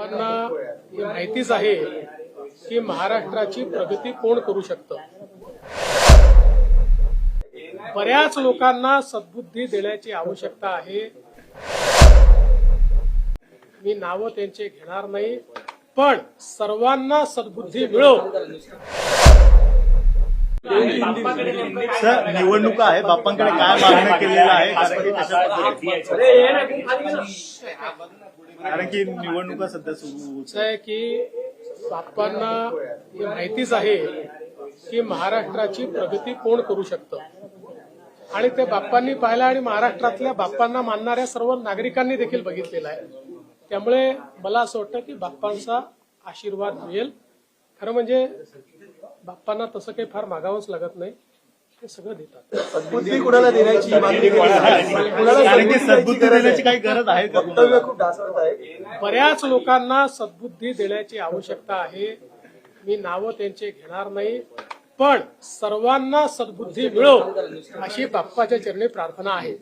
लोकांना ही माहितीच आहे की महाराष्ट्राची प्रगती कोण करू शकतं? बऱ्याच लोकांना सद्बुद्धी देण्याची आवश्यकता आहे. मी नावं त्यांचे घेणार नाही पण सर्वांना सद्बुद्धी मिळो. सर निवडणुका आहे बाप्पांकडे काय मागणं केलेलं आहे? कारण की निवडणुका सध्या सुरू आहे की बाप्पांना ही माहितीच आहे की महाराष्ट्राची प्रगती कोण करू शकतं? आणि ते बाप्पांनी पाहिलं आणि महाराष्ट्रातल्या बाप्पांना मानणाऱ्या सर्व नागरिकांनी देखील बघितलेलं आहे. त्यामुळे मला असं वाटतं की बाप्पांचा आशीर्वाद मिळेल. खरं म्हणजे बाप्पांना तसं काही फार मागावंच लागत नाही. ते सगळं देतात. बुद्धी कुणाला देण्याची. काही गरज आहे वक्तव्य? खूप आहे. बऱ्याच लोकांना सद्बुद्धी देण्याची आवश्यकता आहे. मी नावं त्यांचे घेणार नाही पण सर्वांना सद्बुद्धी मिळो अशी बाप्पाच्या चरणी प्रार्थना आहे.